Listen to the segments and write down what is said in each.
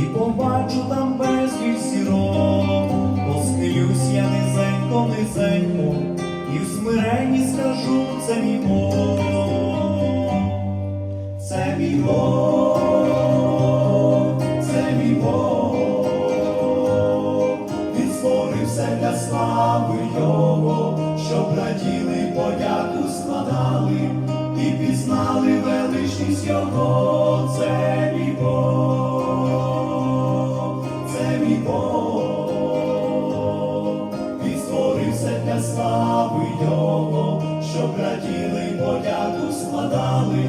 і побачу там безліч сірок, посхилюсь я низенько, низенько, і в смиренні скажу це мій Бог, це мій Бог, це мій Бог, він створив для слави Його, щоб раділи, подяку складали і пізнали величність Його. Це щоб раділи, подяку складали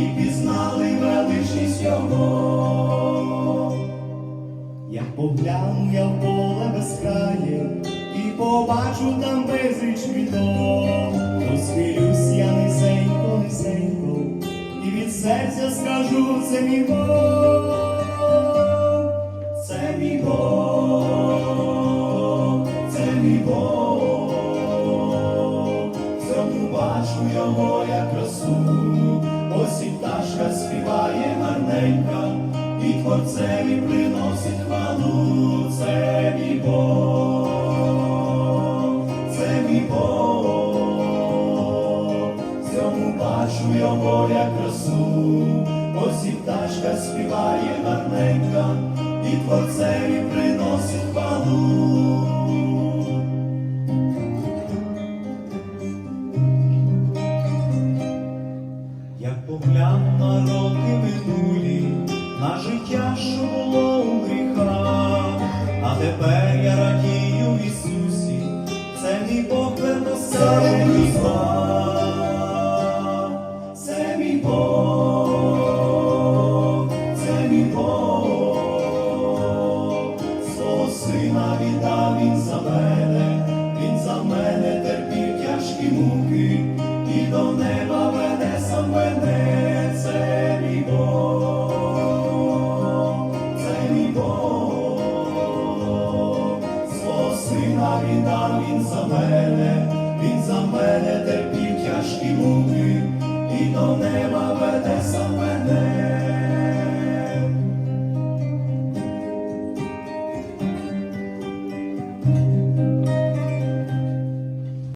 і пізнали величність Його. Як погляну я в поле безкрає і побачу там безліч квіток, то схилюсь я низенько, низенько, і від серця скажу це мій Бог, його як красу, і пташка співає гарненька, і творцеві приносить хвалу, це мій Бог, це мій Бог, цьому бачу його як красу, і пташка співає гарненька, і творцеві приносить Як погляну на роки минулі, на життя, що було у гріхах, а тепер я радію в Ісусі, це мій Бог це мій Бог, це мій Бог, свого сина віддав він за мене,